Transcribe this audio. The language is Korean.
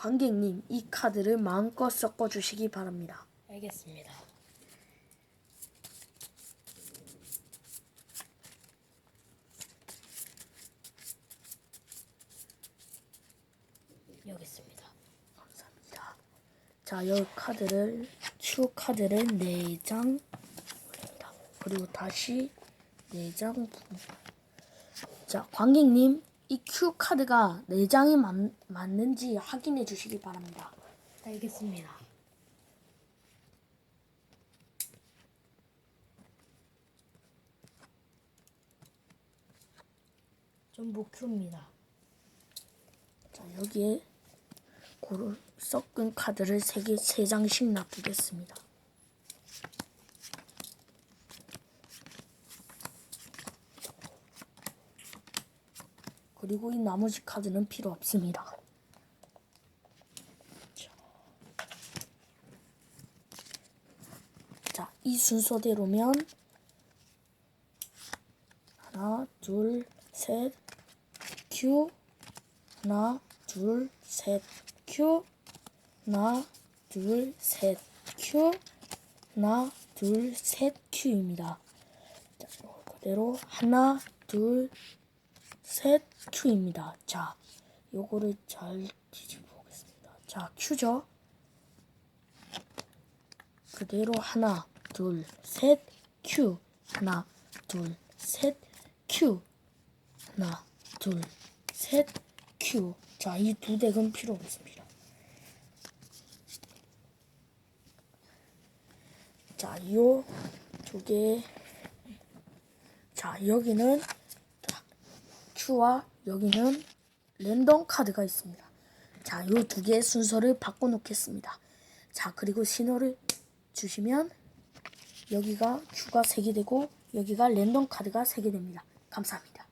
관객님, 이 카드를 마음껏 섞어 주시기 바랍니다. 알겠습니다. 여기 있습니다. 감사합니다. 자, 이 카드를 큐 카드를 4장 올립니다. 그리고 다시 4장 자, 관객님, 이 큐 카드가 4장이 맞, 맞는지 확인해 주시기 바랍니다. 알겠습니다. 전부 큐입니다. 자, 여기에 고루 섞은 카드를 3개, 3장씩 놔두겠습니다. 그리고 이 나머지 카드는 필요 없습니다. 자, 이 순서대로면 하나, 둘, 셋, 큐, 하나, 둘, 셋, 큐. 하나, 둘, 셋, 큐. 하나, 둘, 셋, 큐입니다. 자, 그대로 하나, 둘, 셋, 큐입니다. 자, 요거를 잘 뒤집어 보겠습니다. 자, 큐죠? 그대로 하나, 둘, 셋, 큐. 하나, 둘, 셋, 큐. 하나, 둘, 셋, 큐. 자, 이 두 덱은 필요 없습니다. 자, 요 두 개. 자, 여기는 큐와 여기는 랜덤 카드가 있습니다. 자, 요두 개의 순서를 바꿔 놓겠습니다. 자, 그리고 신호를 주시면 여기가 큐가 3개 되고 여기가 랜덤 카드가 3개 됩니다. 감사합니다.